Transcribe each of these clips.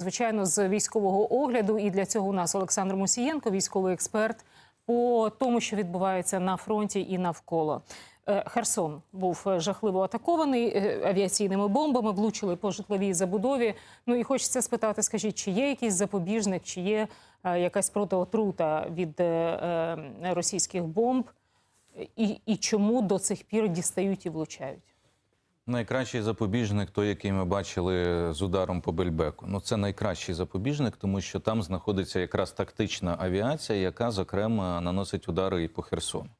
звичайно, з військового огляду. І для цього у нас Олександр Мусієнко, військовий експерт, по тому, що відбувається на фронті і навколо. Е, Херсон був е, жахливо атакований е, авіаційними бомбами, влучили по житловій забудові. Ну і хочеться спитати, скажіть, чи є якийсь запобіжник, чи є якась протиотрута від російських бомб, і, і чому до цих пір дістають і влучають? Найкращий запобіжник, той, який ми бачили з ударом по Бельбеку. Ну це найкращий запобіжник, тому що там знаходиться якраз тактична авіація, яка зокрема наносить удари і по Херсону.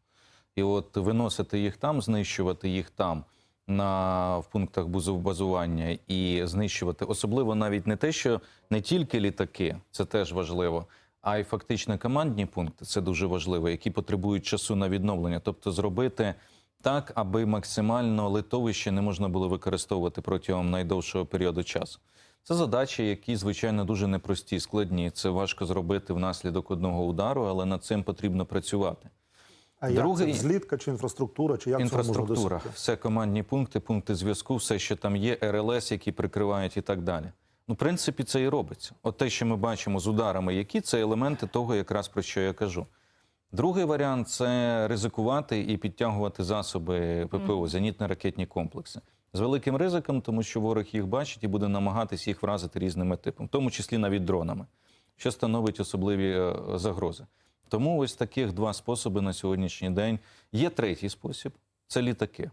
І от виносити їх там, знищувати їх там на в пунктах базу- базування і знищувати, особливо навіть не те, що не тільки літаки, це теж важливо, а й фактично командні пункти це дуже важливо, які потребують часу на відновлення, тобто зробити так, аби максимально литовище не можна було використовувати протягом найдовшого періоду часу. Це задачі, які звичайно дуже непрості, складні. Це важко зробити внаслідок одного удару, але над цим потрібно працювати. А як це злітка чи інфраструктура, чи як цього можна Інфраструктура, все командні пункти, пункти зв'язку, все, що там є, РЛС, які прикривають і так далі. Ну, в принципі, це і робиться. От те, що ми бачимо з ударами, які це елементи того, якраз про що я кажу. Другий варіант це ризикувати і підтягувати засоби ППО, зенітно-ракетні комплекси. З великим ризиком, тому що ворог їх бачить і буде намагатись їх вразити різними типами, в тому числі навіть дронами, що становить особливі е, загрози. Тому ось таких два способи на сьогоднішній день. Є третій спосіб це літаки.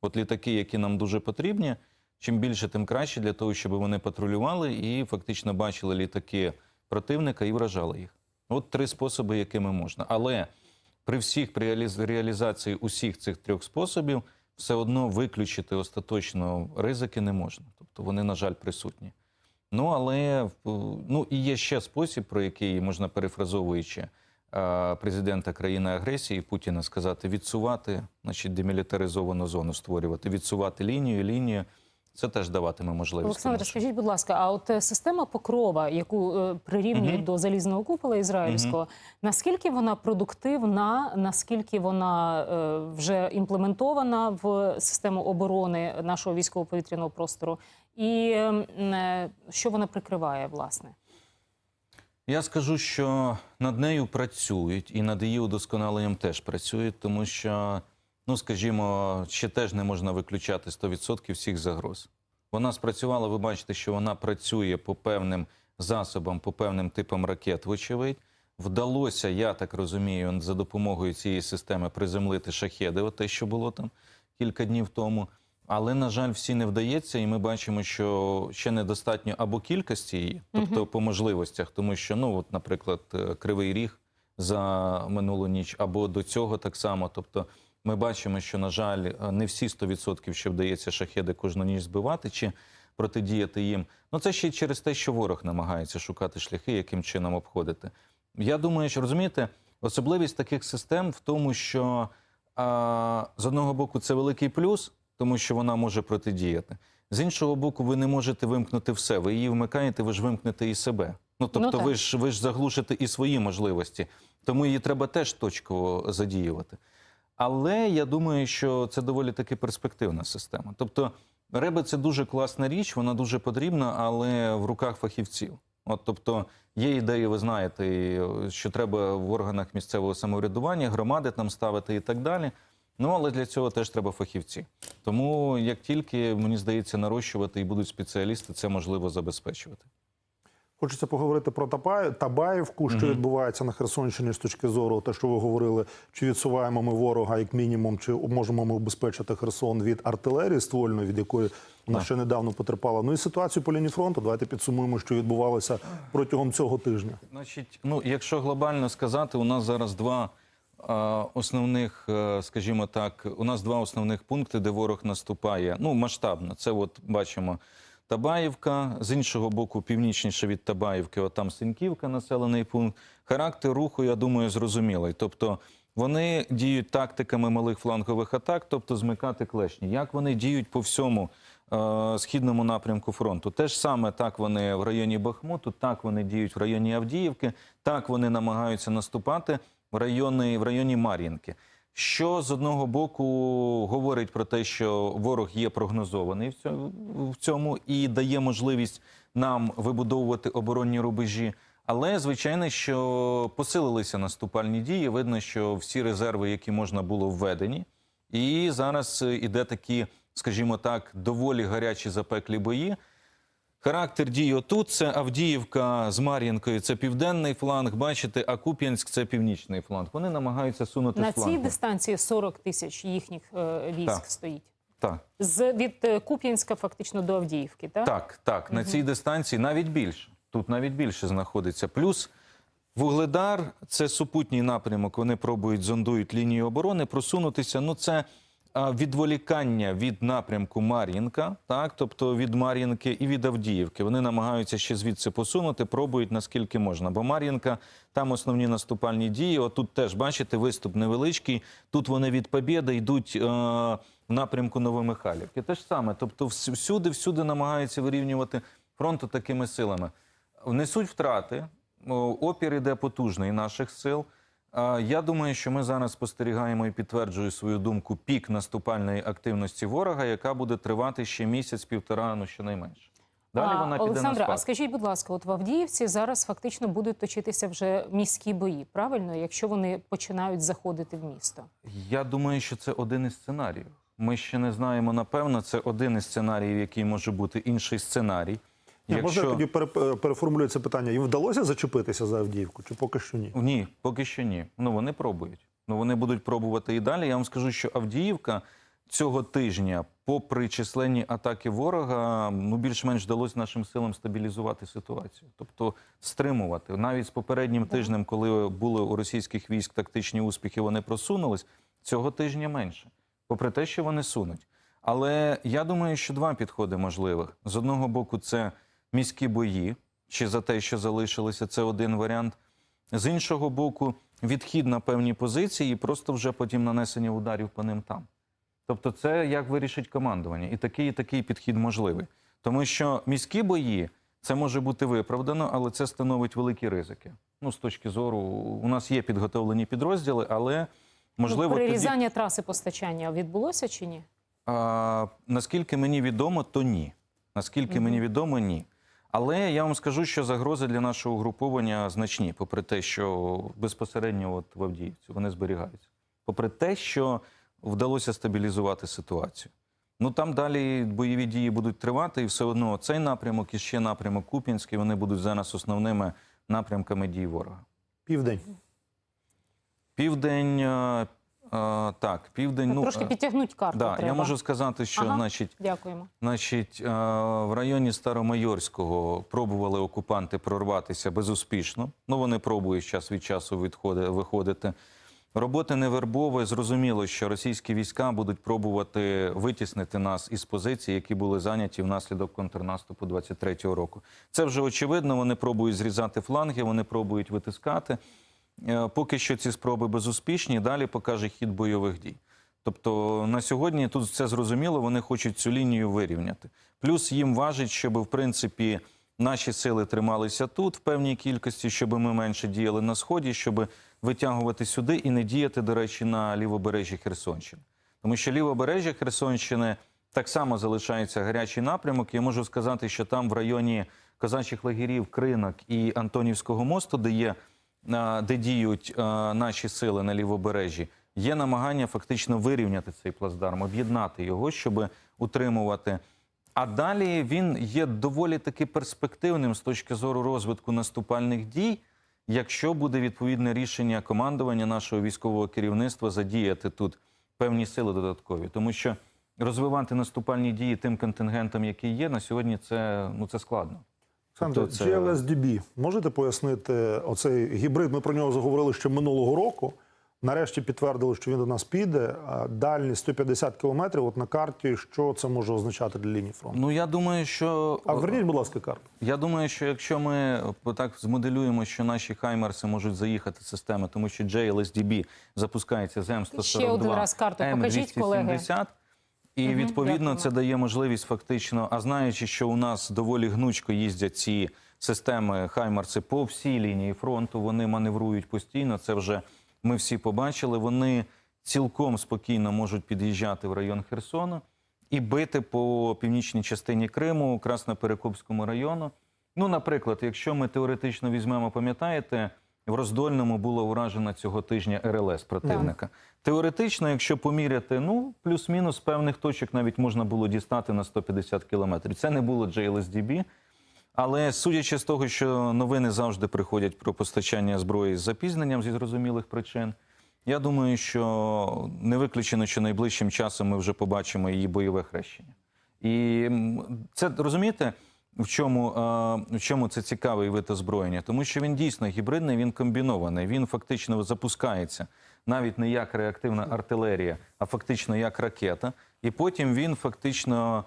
От літаки, які нам дуже потрібні, чим більше, тим краще для того, щоб вони патрулювали і фактично бачили літаки противника і вражали їх. От три способи, якими можна. Але при всіх при реалізації усіх цих трьох способів все одно виключити остаточно ризики не можна. Тобто вони, на жаль, присутні. Ну але ну і є ще спосіб, про який можна перефразовуючи е, президента країни агресії Путіна сказати відсувати, значить демілітаризовану зону створювати, відсувати лінію, лінію. Це теж даватиме можливість. Олександр, скажіть, будь ласка, а от е, система покрова, яку е, прирівнюють Мгм. до залізного купола ізраїльського, наскільки вона продуктивна, наскільки вона е, вже імплементована в систему оборони нашого військово-повітряного простору, і е, що вона прикриває, власне? Я скажу, що над нею працюють і над її удосконаленням теж працюють, тому що, ну скажімо, ще теж не можна виключати 100% всіх загроз. Вона спрацювала, ви бачите, що вона працює по певним засобам, по певним типам ракет, вочевидь. Вдалося, я так розумію, за допомогою цієї системи приземлити шахеди, от те, що було там кілька днів тому. Але, на жаль, всі не вдається, і ми бачимо, що ще недостатньо або кількості її, тобто по можливостях, тому що, ну, от, наприклад, е, Кривий Ріг за минулу ніч, або до цього так само. Тобто, ми бачимо, що, на жаль, е, не всі 100% ще вдається шахеди кожну ніч збивати чи протидіяти їм. Ну, це ще й через те, що ворог намагається шукати шляхи, яким чином обходити. Я думаю, що розумієте, особливість таких систем в тому, що а, з одного боку це великий плюс, тому що вона може протидіяти. З іншого боку, ви не можете вимкнути все. Ви її вмикаєте, ви ж вимкнете і себе. Ну тобто, так. ви ж ви ж заглушите і свої можливості, тому її треба теж точково задіювати. Але я думаю, що це доволі таки перспективна система. Тобто, реби це дуже класна річ, вона дуже потрібна, але в руках фахівців. От, тобто, є ідеї, ви знаєте, що треба в органах місцевого самоврядування, громади там ставити і так далі. Ну, але для цього теж треба фахівці. Тому як тільки мені здається нарощувати і будуть спеціалісти, це можливо забезпечувати. Хочеться поговорити про Табаї- Табаївку, що відбувається на Херсонщині з точки зору, те, що ви говорили, чи відсуваємо ми ворога як мінімум, чи можемо ми убезпечити Херсон від артилерії ствольної, від якої вона ще недавно потерпала. Ну і ситуацію по лінії фронту. Давайте підсумуємо, що відбувалося протягом цього тижня. Значить, ну якщо глобально сказати, у нас зараз два е, основних, е, скажімо так, у нас два основних пункти, де ворог наступає. Ну масштабно. Це от бачимо. Табаївка, з іншого боку, північніше від Табаївки, отам Синьківка, населений пункт. Характер руху, я думаю, зрозумілий. Тобто вони діють тактиками малих флангових атак, тобто змикати клешні. Як вони діють по всьому е, східному напрямку фронту? Те ж саме так вони в районі Бахмуту, так вони діють в районі Авдіївки, так вони намагаються наступати в районі, в районі Мар'їнки. Що з одного боку говорить про те, що ворог є прогнозований в цьому, і дає можливість нам вибудовувати оборонні рубежі. Але звичайно, що посилилися наступальні дії. Видно, що всі резерви, які можна було введені, і зараз е, іде такі, скажімо так, доволі гарячі запеклі бої. Характер дій отут це Авдіївка з Мар'їнкою, це південний фланг. Бачите, а Куп'янськ це північний фланг. Вони намагаються сунути На цій дистанції 40 тисяч їхніх е, військ Так. стоїть. Так, З від е, Куп'янська фактично до Авдіївки, так? так, так. На цій дистанції навіть більше. Тут навіть більше знаходиться. Плюс Вугледар це супутній напрямок. Вони пробують зондують лінію оборони, просунутися. Ну це відволікання від напрямку Мар'їнка, так, тобто від Мар'їнки і від Авдіївки. Вони намагаються ще звідси посунути, пробують наскільки можна. Бо Мар'їнка там основні наступальні дії. Отут теж бачите, виступ невеличкий. Тут вони від Побєди йдуть. Е- в напрямку Новомихайлівки. Те ж саме, тобто всюди, всюди намагаються вирівнювати фронту такими силами. Несуть втрати, опір іде потужний наших сил. Я думаю, що ми зараз спостерігаємо і підтверджую свою думку пік наступальної активності ворога, яка буде тривати ще місяць-півтора, ну щонайменше. Далі А, вона піде на а скажіть, будь ласка, от в Авдіївці зараз фактично будуть точитися вже міські бої, правильно, якщо вони починають заходити в місто? Я думаю, що це один із сценаріїв. Ми ще не знаємо напевно. Це один із сценаріїв, який може бути інший сценарій. Ні, Можна я тоді пере- переформулюю це питання? Їм вдалося зачепитися за Авдіївку, чи поки що ні? Ні, поки що ні. Ну вони пробують. Ну вони будуть пробувати і далі. Я вам скажу, що Авдіївка цього тижня, попри численні атаки ворога, ну більш-менш вдалося нашим силам стабілізувати ситуацію, тобто стримувати. Навіть з попереднім тижнем, коли були у російських військ тактичні успіхи, вони просунулись. Цього тижня менше, попри те, що вони сунуть. Але я думаю, що два підходи можливих. З одного боку, це міські бої, чи за те, що залишилися, це один варіант. З іншого боку, відхід на певні позиції, і просто вже потім нанесення ударів по ним там. Тобто, це як вирішить командування, і такий, і такий підхід можливий. Тому що міські бої це може бути виправдано, але це становить великі ризики. Ну, з точки зору, у нас є підготовлені підрозділи, але можливо ну, тоді, перерізання траси постачання відбулося чи ні? а, наскільки мені відомо, то ні. Наскільки мені відомо, ні. Але я вам скажу, що загрози для нашого угруповання значні, попри те, що безпосередньо от в Авдіївці вони зберігаються. Попри те, що вдалося стабілізувати ситуацію. Ну там далі бойові дії будуть тривати, і все одно цей напрямок і ще напрямок Куп'янський вони будуть зараз основними напрямками дій ворога. Південь. Південь, так, південь. Ну, Трошки е, підтягнуть карту. да, треба. я можу сказати, що Ага. значить. Дякуємо. Значить, е, в районі Старомайорського пробували окупанти прорватися безуспішно. Ну, вони пробують час від часу відходи- виходити. Роботи невербові. Зрозуміло, що російські війська будуть пробувати витіснити нас із позицій, які були зайняті внаслідок контрнаступу 23-го року. Це вже очевидно. Вони пробують зрізати фланги, вони пробують витискати. Е, Поки що ці спроби безуспішні. Далі покаже хід бойових дій. Тобто на сьогодні тут все зрозуміло, вони хочуть цю лінію вирівняти. Плюс їм важить, щоб в принципі наші сили трималися тут в певній кількості, щоб ми менше діяли на сході, щоб витягувати сюди і не діяти, до речі, на лівобережжі Херсонщини. Тому що лівобережжя Херсонщини так само залишається гарячий напрямок. Я можу сказати, що там в районі козачих лагерів, Кринок і Антонівського мосту, де є де діють наші сили на лівобережжі, є намагання фактично вирівняти цей плацдарм, об'єднати його, щоб утримувати. А далі він є доволі таки перспективним з точки зору розвитку наступальних дій, якщо буде відповідне рішення командування нашого військового керівництва задіяти тут певні сили додаткові, тому що розвивати наступальні дії тим контингентом, який є на сьогодні, це ну це складно. Олександр, Тобто це- GLSDB, можете пояснити оцей гібрид? Ми про нього заговорили ще минулого року. Нарешті підтвердили, що він до нас піде. Дальність 150 кілометрів. От на карті, що це може означати для лінії фронту? Ну я думаю, що А верніть, будь ласка, карту. Я думаю, що якщо ми так змоделюємо, що наші хаймерси можуть заїхати в системи, тому що JLSDB запускається з М142, Ще один раз карту покажіть, колеги. М270, і відповідно це дає можливість фактично, а знаючи, що у нас доволі гнучко їздять ці системи хаймерси по всій лінії фронту, вони маневрують постійно. Це вже ми всі побачили. Вони цілком спокійно можуть під'їжджати в район Херсона і бити по північній частині Криму, Красноперекопському району. Ну, наприклад, якщо ми теоретично візьмемо, пам'ятаєте, в Роздольному було уражено цього тижня РЛС противника. Теоретично, якщо поміряти, ну плюс-мінус певних точок навіть можна було дістати на 150 кілометрів. Це не було JLSDB, але судячи з того, що новини завжди приходять про постачання зброї з запізненням зі зрозумілих причин, я думаю, що не виключено, що найближчим часом ми вже побачимо її бойове хрещення. І це розумієте, в чому, е, в чому це цікавий вид озброєння? Тому що він дійсно гібридний, він комбінований, він фактично запускається навіть не як реактивна артилерія, а фактично як ракета. І потім він фактично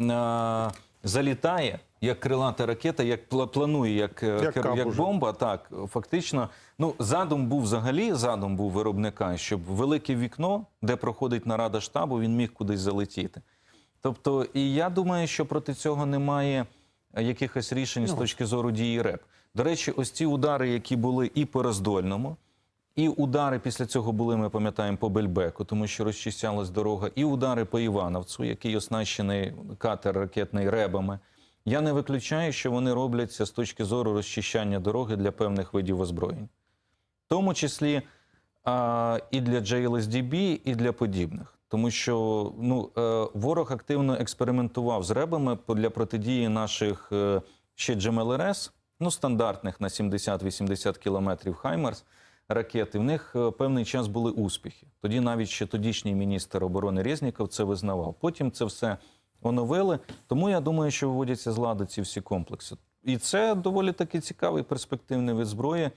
е, залітає як крилата ракета, як пла- планує як, е, Як кер- як бомба. Так, фактично, ну задум був взагалі задум був виробника, щоб велике вікно, де проходить нарада штабу, він міг кудись залетіти. Тобто, і я думаю, що проти цього немає якихось рішень з точки зору дії РЕП. До речі, ось ці удари, які були і по роздольному, і удари після цього були, ми пам'ятаємо, по Бельбеку, тому що розчищалась дорога, і удари по Івановцю, який оснащений катер ракетний ребами. Я не виключаю, що вони робляться з точки зору розчищання дороги для певних видів озброєнь, в тому числі а, і для JLSDB, і для подібних. Тому що ну, е, ворог активно експериментував з ребами для протидії наших е, ще GMLRS, ну, стандартних на 70-80 кілометрів Хаймарс ракети. В них е, певний час були успіхи. Тоді навіть ще тодішній міністр оборони Резніков це визнавав. Потім це все оновили. Тому я думаю, що виводяться з ладу ці всі комплекси. І це доволі таки цікавий перспективний вид зброї.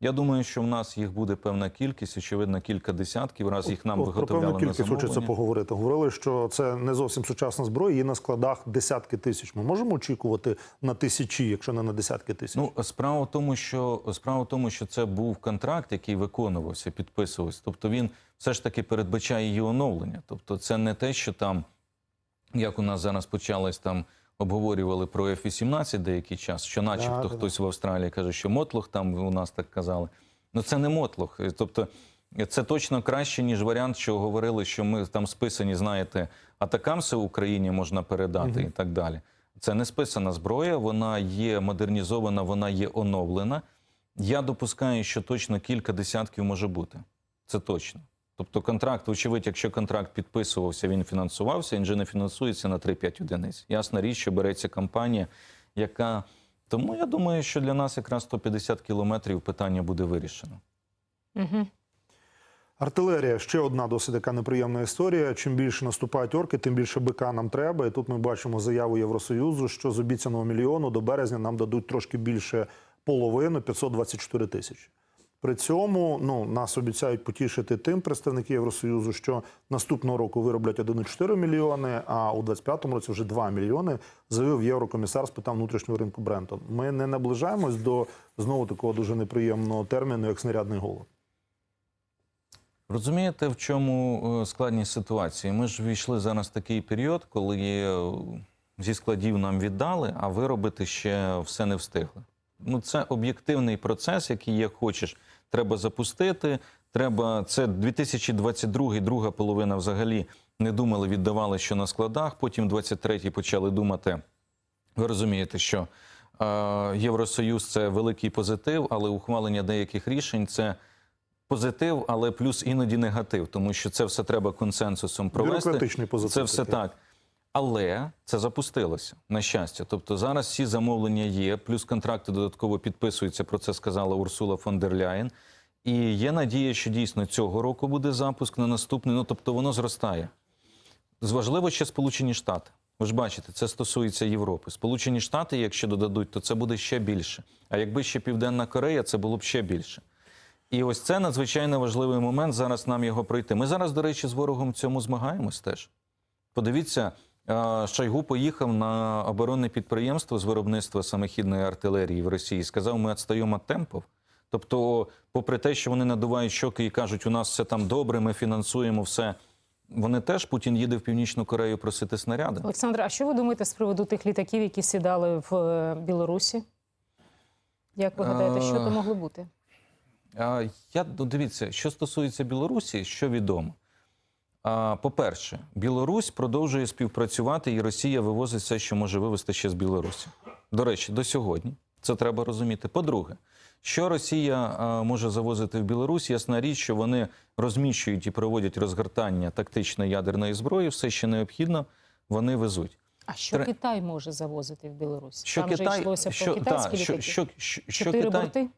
Я думаю, що в нас їх буде певна кількість, очевидно, кілька десятків, раз їх нам От про виготовляли певну на кількість хочеться поговорити. Говорили, що це не зовсім сучасна зброя, її на складах десятки тисяч. Ми можемо очікувати на тисячі, якщо не на десятки тисяч. Ну, справа в тому, що справа в тому, що це був контракт, який виконувався, підписувався. Тобто він все ж таки передбачає її оновлення. Тобто, це не те, що там, як у нас зараз почалось там. Обговорювали про F-18 деякий час, що начебто Да, да, да. хтось в Австралії каже, що Мотлох там у нас так казали. Ну це не Мотлох. Тобто це точно краще, ніж варіант, що говорили, що ми там списані, знаєте, атакамси Україні можна передати і так далі. Це не списана зброя, вона є модернізована, вона є оновлена. Я допускаю, що точно кілька десятків може бути. Це точно. Тобто контракт, вочевидь, якщо контракт підписувався, він фінансувався, він же не фінансується на 3-5 одиниць. Ясна річ, що береться компанія, яка. Тому я думаю, що для нас якраз 150 кілометрів питання буде вирішено. Угу. Артилерія ще одна досить така неприємна історія. Чим більше наступають орки, тим більше БК нам треба. І тут ми бачимо заяву Євросоюзу, що з обіцяного мільйону до березня нам дадуть трошки більше половину 524 тисячі. При цьому ну нас обіцяють потішити тим представники Євросоюзу, що наступного року вироблять 1,4 мільйони, а у 2025 році вже 2 мільйони. Заявив єврокомісар з питань внутрішнього ринку Брентон. Ми не наближаємось до знову такого дуже неприємного терміну, як снарядний голод. Розумієте, в чому е, складність ситуації? Ми ж війшли зараз в такий період, коли е, зі складів нам віддали, а виробити ще все не встигли. Ну, це об'єктивний процес, який як хочеш, треба запустити. Треба це 2022, друга половина взагалі не думали, віддавали, що на складах. Потім 23-й почали думати. Ви розумієте, що е, Євросоюз це великий позитив, але ухвалення деяких рішень це позитив, але плюс іноді негатив, тому що це все треба консенсусом провести. Бюрократичний позитив Це все так. Але це запустилося на щастя. Тобто зараз всі замовлення є, плюс контракти додатково підписуються. Про це сказала Урсула фон дер Ляєн. І є надія, що дійсно цього року буде запуск на наступний. Ну тобто воно зростає. Важливо ще Сполучені Штати. Ви ж бачите, це стосується Європи. Сполучені Штати, якщо додадуть, то це буде ще більше. А якби ще Південна Корея, це було б ще більше. І ось це надзвичайно важливий момент. Зараз нам його пройти. Ми зараз, до речі, з ворогом в цьому змагаємось теж. Подивіться, Шойгу поїхав на оборонне підприємство з виробництва самохідної артилерії в Росії. Сказав, ми відстаємо від темпів. Тобто, попри те, що вони надувають щоки і кажуть, у нас все там добре, ми фінансуємо все. Вони теж Путін їде в Північну Корею просити снаряди. Олександр, а що ви думаєте з приводу тих літаків, які сідали в е, Білорусі? Як ви гадаєте, що Е, то могло бути? Я ну, дивіться, що стосується Білорусі, що відомо. По-перше, Білорусь продовжує співпрацювати, і Росія вивозить все, що може вивезти ще з Білорусі. До речі, до сьогодні. Це треба розуміти. По-друге, що Росія може завозити в Білорусь, ясна річ, що вони розміщують і проводять розгортання тактичної ядерної зброї, все, що необхідно, вони везуть. А що Тре- Китай може завозити в Білорусь? Що Там Китай, же йшлося що, про китайські та, що, літаки. що, що, що Чотири Китай, борти?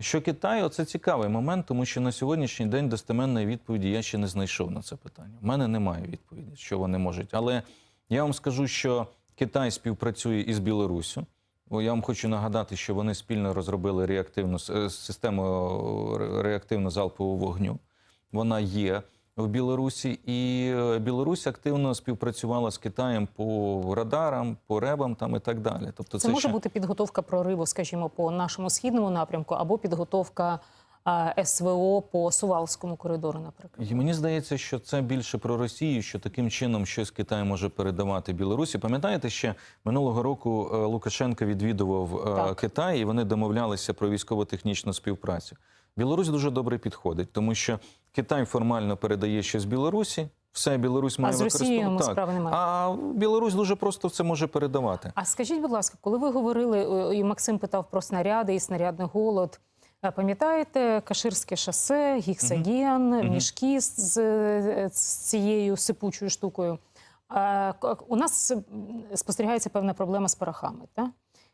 Що Китаю, це цікавий момент, тому що на сьогоднішній день достеменної відповіді я ще не знайшов на це питання. У мене немає відповіді, що вони можуть. Але я вам скажу, що Китай співпрацює із Білоруссю. Я вам хочу нагадати, що вони спільно розробили реактивну систему е, реактивно залпового вогню. Вона є в Білорусі, і е, Білорусь активно співпрацювала з Китаєм по радарам, по ребам там і так далі. Тобто, Це може ще... бути підготовка прориву, скажімо, по нашому східному напрямку, або підготовка СВО по Сувалському коридору, наприклад. І мені здається, що це більше про Росію, що таким чином щось Китай може передавати Білорусі. Пам'ятаєте, ще минулого року е, Лукашенко відвідував е, Так. Китай, і вони домовлялися про військово-технічну співпрацю. Білорусь дуже добре підходить, тому що Китай формально передає щось Білорусі. Все, Білорусь має з використовувати. справи немає. А Білорусь дуже просто це може передавати. А скажіть, будь ласка, коли ви говорили, е, і Максим питав про снаряди і снарядний голод. е, Пам'ятаєте Каширське шосе, гіксаген, мішки з, з- з цією сипучою штукою? К- У нас спостерігається певна проблема з порохами. Так?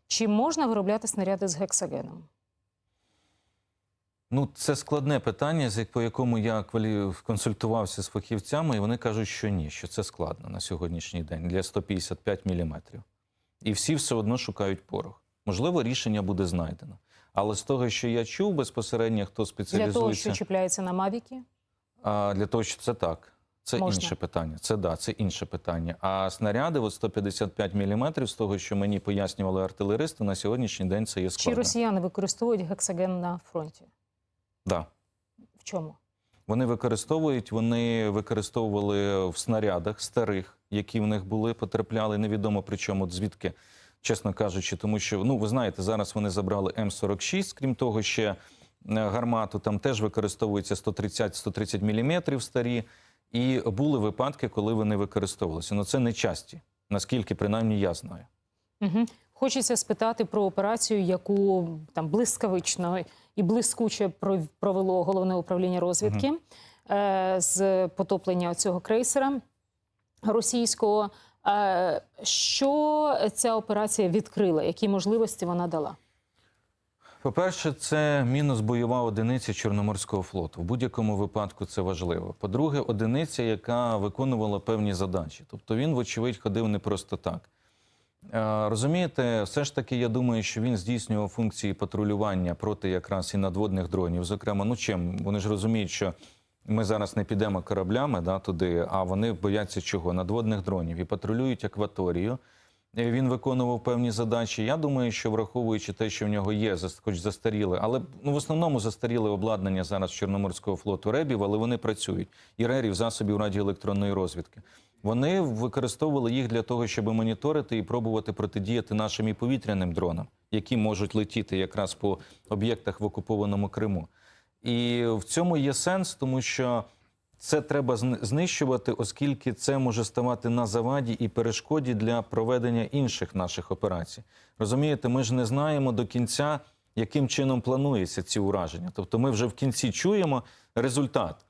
Чи можна виробляти снаряди з гексагеном? Ну, це складне питання, з по якому я консультувався з фахівцями, і вони кажуть, що ні, що це складно на сьогоднішній день для 155 міліметрів. І всі все одно шукають порох. Можливо, рішення буде знайдено. Але з того, що я чув безпосередньо, хто Для спеціалізується того, що чіпляється на Мавіки? а, для того, що це так. Це Можна. інше питання. Це да, це інше питання. А снаряди, от 155 міліметрів, з того, що мені пояснювали артилеристи, на сьогоднішній день це є Чи росіяни використовують гексаген на фронті? Да. В чому? Вони використовують, вони використовували в снарядах старих, які в них були, потрапляли. Невідомо при чому, звідки, чесно кажучи, тому що ну ви знаєте, зараз вони забрали М46, крім того, ще е, гармату там теж використовується 130-130 мм старі. І були випадки, коли вони використовувалися. Ну це не часті, наскільки принаймні я знаю. Угу. Хочеться спитати про операцію, яку там блискавично і блискуче пров- провело головне управління розвідки е, з потоплення цього крейсера російського. Е, що ця операція відкрила? Які можливості вона дала? По-перше, це мінус бойова одиниця Чорноморського флоту. В будь-якому випадку це важливо. По-друге, одиниця, яка виконувала певні задачі. Тобто він, вочевидь, ходив не просто так. Е, Розумієте, все ж таки, я думаю, що він здійснював функції патрулювання проти якраз і надводних дронів. Зокрема, ну чим вони ж розуміють, що ми зараз не підемо кораблями да, туди, а вони бояться чого? Надводних дронів і патрулюють акваторію. Е, Він виконував певні задачі. Я думаю, що враховуючи те, що в нього є, хоч застаріле, але ну в основному застаріле обладнання зараз Чорноморського флоту ребів, але вони працюють і рерів засобів радіоелектронної розвідки. Вони використовували їх для того, щоб моніторити і пробувати протидіяти нашим і повітряним дронам, які можуть летіти якраз по об'єктах в окупованому Криму. І в цьому є сенс, тому що це треба знищувати, оскільки це може ставати на заваді і перешкоді для проведення інших наших операцій. Розумієте, ми ж не знаємо до кінця, яким чином плануються ці ураження. Тобто, ми вже в кінці чуємо результат.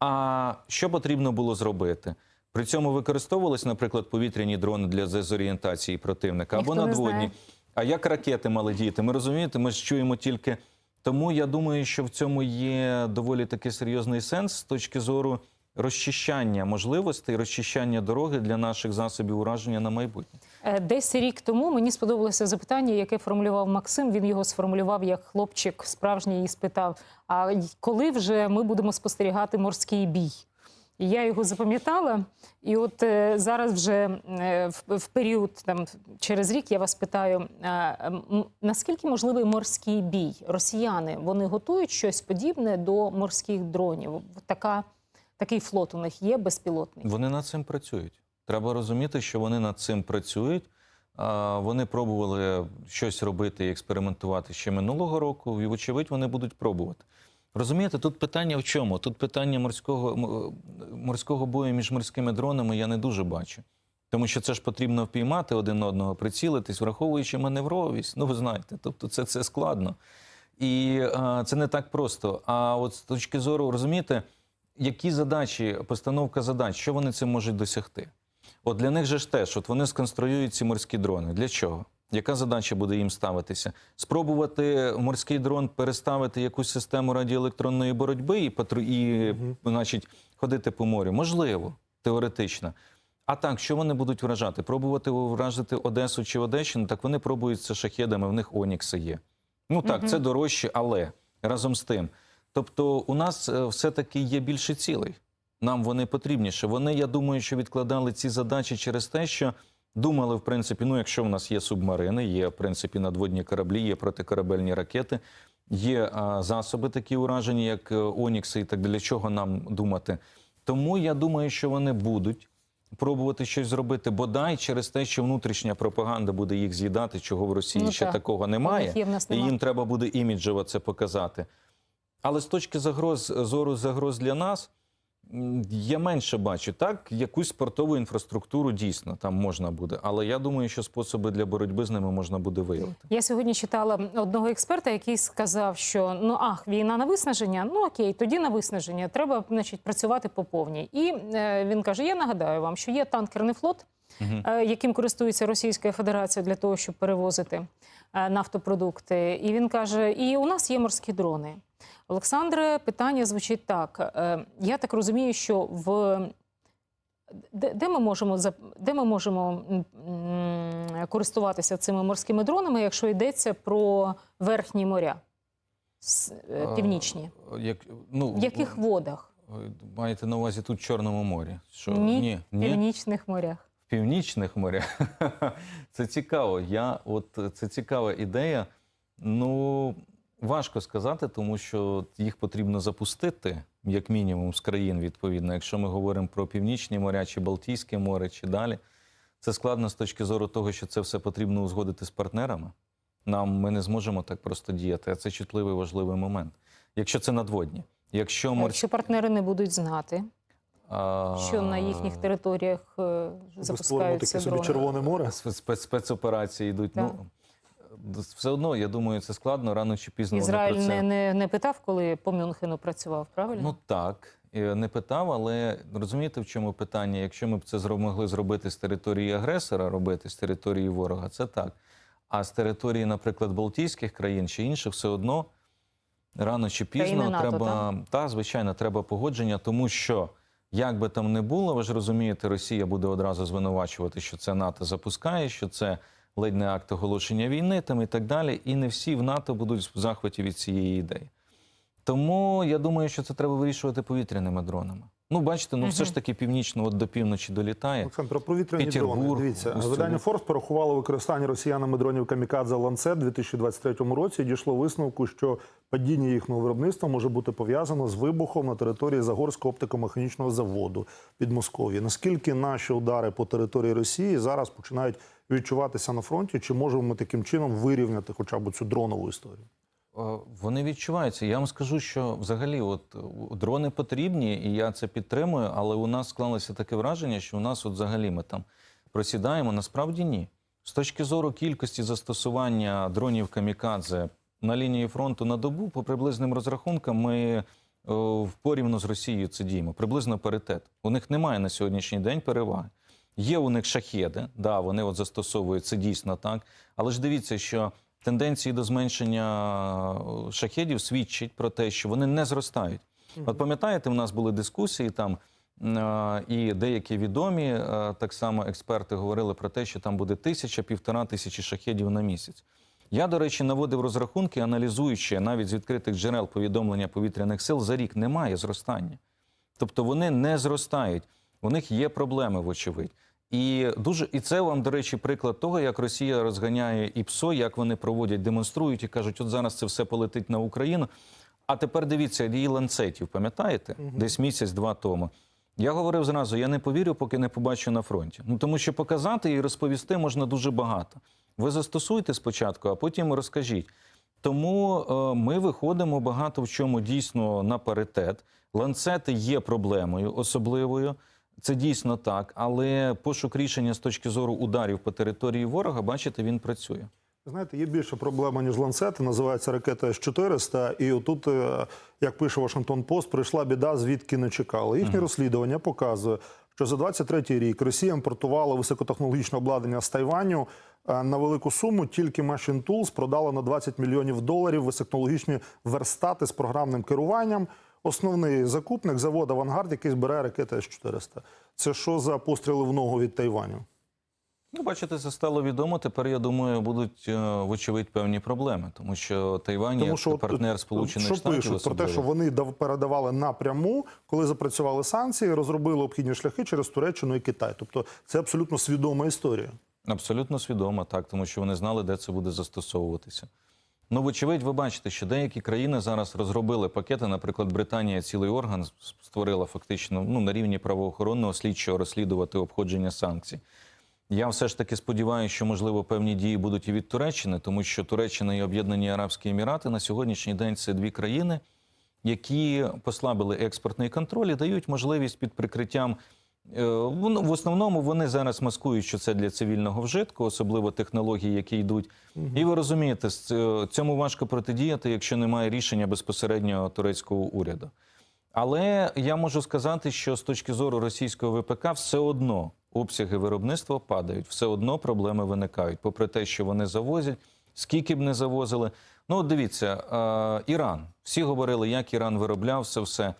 А що потрібно було зробити? При цьому використовувались, наприклад, повітряні дрони для дезорієнтації противника або Ніхто надводні. А як ракети мали діяти? Ми розумієте, ми ж чуємо тільки. Тому я думаю, що в цьому є доволі таки серйозний сенс з точки зору розчищання можливостей, розчищання дороги для наших засобів ураження на майбутнє. Е, Десь рік тому мені сподобалося запитання, яке формулював Максим. Він його сформулював як хлопчик справжній і спитав: а коли вже ми будемо спостерігати морський бій? Я його запам'ятала. І от е, зараз вже е, в, період там через рік я вас питаю: наскільки можливий морський бій? Росіяни вони готують щось подібне до морських дронів? Така, такий флот у них є безпілотний. Вони над цим працюють. Треба розуміти, що вони над цим працюють. Вони пробували щось робити і експериментувати ще минулого року, і, вочевидь, вони будуть пробувати. Розумієте, тут питання в чому? Тут питання морського, морського бою між морськими дронами я не дуже бачу. Тому що це ж потрібно впіймати один одного, прицілитись, враховуючи маневровість. Ну, ви знаєте, тобто це, це складно. І а, це не так просто. А от з точки зору, розумієте, які задачі, постановка задач, що вони цим можуть досягти? От для них же ж теж, от вони сконструюють ці морські дрони. Для чого? Яка задача буде їм ставитися? Спробувати морський дрон переставити якусь систему радіоелектронної боротьби і, патру... і значить, ходити по морю? Можливо, теоретично. А так, що вони будуть вражати? Пробувати вражити Одесу чи Одещину, так вони пробують це шахедами, в них Онікси є. Ну так, це дорожче, але разом з тим. Тобто, у нас е, все-таки є більше цілей. Нам вони потрібніше. Вони, я думаю, що відкладали ці задачі через те, що думали, в принципі, ну, якщо в нас є субмарини, є, в принципі, надводні кораблі, є протикорабельні ракети, є а, засоби такі уражені, як е, Онікси, і так для чого нам думати. Тому я думаю, що вони будуть пробувати щось зробити, бодай через те, що внутрішня пропаганда буде їх з'їдати, чого в Росії Ну, ще так. такого немає. і нема. їм треба буде іміджево це показати. Але з точки загроз, зору загроз для нас, я менше бачу. Так, якусь спортову інфраструктуру дійсно там можна буде. Але я думаю, що способи для боротьби з ними можна буде виявити. Я сьогодні читала одного експерта, який сказав, що ну ах, війна на виснаження. Ну окей, тоді на виснаження треба значить працювати по повній. І е, він каже: Я нагадаю вам, що є танкерний флот, е, яким користується Російська Федерація для того, щоб перевозити е, нафтопродукти. І він каже: І у нас є морські дрони. Олександре, питання звучить так. Е, Я так розумію, що в де, ми можемо де ми можемо користуватися цими морськими дронами, якщо йдеться про верхні моря, е, північні? А, Як, ну, В яких водах? Маєте на увазі тут в Чорному морі? Що? Ні, Ні. в північних морях. В північних морях. Це цікаво. Я, от, це цікава ідея. Ну, важко сказати, тому що їх потрібно запустити, як мінімум, з країн, відповідно. Якщо ми говоримо про північні моря, чи Балтійське море, чи далі. Це складно з точки зору того, що це все потрібно узгодити з партнерами. Нам ми не зможемо так просто діяти, а це чутливий важливий момент. Якщо це надводні. Якщо А морські Якщо партнери не будуть знати, що на їхніх територіях е, запускаються таке собі. Червоне море. Спец- спец- спецоперації йдуть. Так. Ну все одно, я думаю, це складно рано чи пізно. Ізраїль про це... не, не, не питав, коли по Мюнхену працював, правильно? Ну так, е, не питав, але розумієте, в чому питання? Якщо ми б це могли зробити з території агресора, робити з території ворога, це так. А з території, наприклад, Балтійських країн чи інших, все одно рано чи пізно Країни НАТО, треба та звичайно, треба погодження, тому що. Як би там не було, ви ж розумієте, Росія буде одразу звинувачувати, що це НАТО запускає, що це ледь не акт оголошення війни, там і так далі. І не всі в НАТО будуть в захваті від цієї ідеї. Тому я думаю, що це треба вирішувати повітряними дронами. Ну, бачите, ну все ж таки північно от до півночі долітає. Олександр, про повітряні дрони. Дивіться, видання. Форс порахувало використання росіянами дронів Камікадзе Ланцет у 2023 році і дійшло висновку, що падіння їхнього виробництва може бути пов'язано з вибухом на території Загорського оптико-механічного заводу під Москов'я. Наскільки наші удари по території Росії зараз починають відчуватися на фронті? Чи можемо ми таким чином вирівняти хоча б цю дронову історію? Е, Вони відчуваються. Я вам скажу, що взагалі от дрони потрібні, і я це підтримую, але у нас склалося таке враження, що у нас от взагалі ми там просідаємо. Насправді ні. З точки зору кількості застосування дронів камікадзе на лінії фронту на добу, по приблизним розрахункам, ми е, в порівну з Росією це діємо. Приблизно паритет. У них немає на сьогоднішній день переваги. Є у них шахеди, да, вони от застосовують це дійсно так. Але ж дивіться, що тенденції до зменшення е, шахедів свідчать про те, що вони не зростають. От пам'ятаєте, у нас були дискусії там, е, і деякі відомі е, так само експерти говорили про те, що там буде тисяча, півтора тисячі шахедів на місяць. Я, до речі, наводив розрахунки, аналізуючи навіть з відкритих джерел повідомлення повітряних сил, за рік немає зростання. Тобто вони не зростають. У них є проблеми, вочевидь. І дуже і це вам, до речі, приклад того, як Росія розганяє ІПСО, як вони проводять, демонструють і кажуть, от зараз це все полетить на Україну. А тепер дивіться, її ланцетів, пам'ятаєте? Десь місяць-два тому. Я говорив зразу: я не повірю, поки не побачу на фронті. Ну тому що показати і розповісти можна дуже багато. Ви застосуйте спочатку, а потім розкажіть. Тому е, ми виходимо багато в чому дійсно на паритет. Ланцети є проблемою особливою. Це дійсно так, але пошук рішення з точки зору ударів по території ворога, бачите, він працює. Знаєте, є більша проблема, ніж ланцети. Називається ракета С-400. І отут, е, як пише Вашингтон Пост, прийшла біда, звідки не чекали. Їхнє розслідування показує, що за 23-й рік Росія імпортувала високотехнологічне обладнання з Тайваню е, на велику суму. Тільки Machine Tools продала на 20 мільйонів доларів високотехнологічні верстати з програмним керуванням. Основний закупник завод Авангард, який збирає ракети С-400. Це що за постріли в ногу від Тайваню? Ну, бачите, це стало відомо. Тепер я думаю, будуть е, вочевидь певні проблеми, тому що Тайвань як партнер Сполучених що Штатів пишуть про те, що вони передавали напряму, коли запрацювали санкції, розробили обхідні шляхи через Туреччину і Китай. Тобто це абсолютно свідома історія. Абсолютно свідомо, так, тому що вони знали, де це буде застосовуватися. Ну, вочевидь, ви бачите, що деякі країни зараз розробили пакети. Наприклад, Британія цілий орган створила фактично ну, на рівні правоохоронного слідчого розслідувати обходження санкцій. Я все ж таки сподіваюся, що можливо певні дії будуть і від Туреччини, тому що Туреччина і Об'єднані Арабські Емірати на сьогоднішній день це дві країни, які послабили експортний контроль і дають можливість під прикриттям. Е, В основному вони зараз маскують, що це для цивільного вжитку, особливо технології, які йдуть. І ви розумієте, цьому важко протидіяти, якщо немає рішення безпосередньо турецького уряду. Але я можу сказати, що з точки зору російського ВПК все одно обсяги виробництва падають, все одно проблеми виникають, попри те, що вони завозять, скільки б не завозили. Ну, дивіться, е, Іран. Всі говорили, як Іран виробляв все все.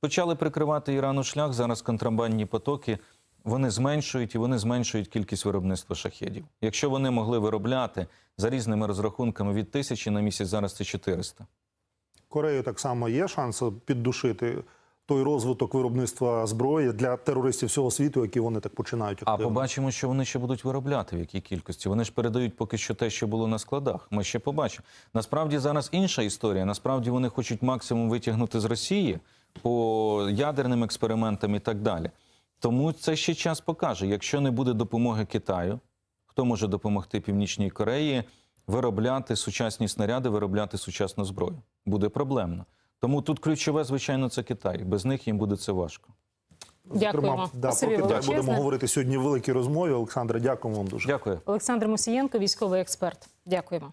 Почали прикривати Ірану шлях. Зараз контрабандні потоки вони зменшують і вони зменшують кількість виробництва шахедів. Якщо вони могли виробляти за різними розрахунками від тисячі на місяць, зараз це 400. Корею так само є шанс піддушити той розвиток виробництва зброї для терористів всього світу, які вони так починають. А побачимо, що вони ще будуть виробляти, в якій кількості. Вони ж передають поки що те, що було на складах. Ми ще побачимо. Насправді зараз інша історія. Насправді вони хочуть максимум витягнути з Росії по ядерним експериментам і так далі. Тому це ще час покаже. Якщо не буде допомоги Китаю, хто може допомогти Північній Кореї виробляти сучасні снаряди, виробляти сучасну зброю? Буде проблемно. Тому тут ключове, звичайно, це Китай. Без них їм буде це важко. Дякуємо. да, про Китай величезне. будемо говорити сьогодні в великій розмові. Олександре, дякуємо вам дуже. Дякую. Олександр Мусієнко, військовий експерт. Дякуємо.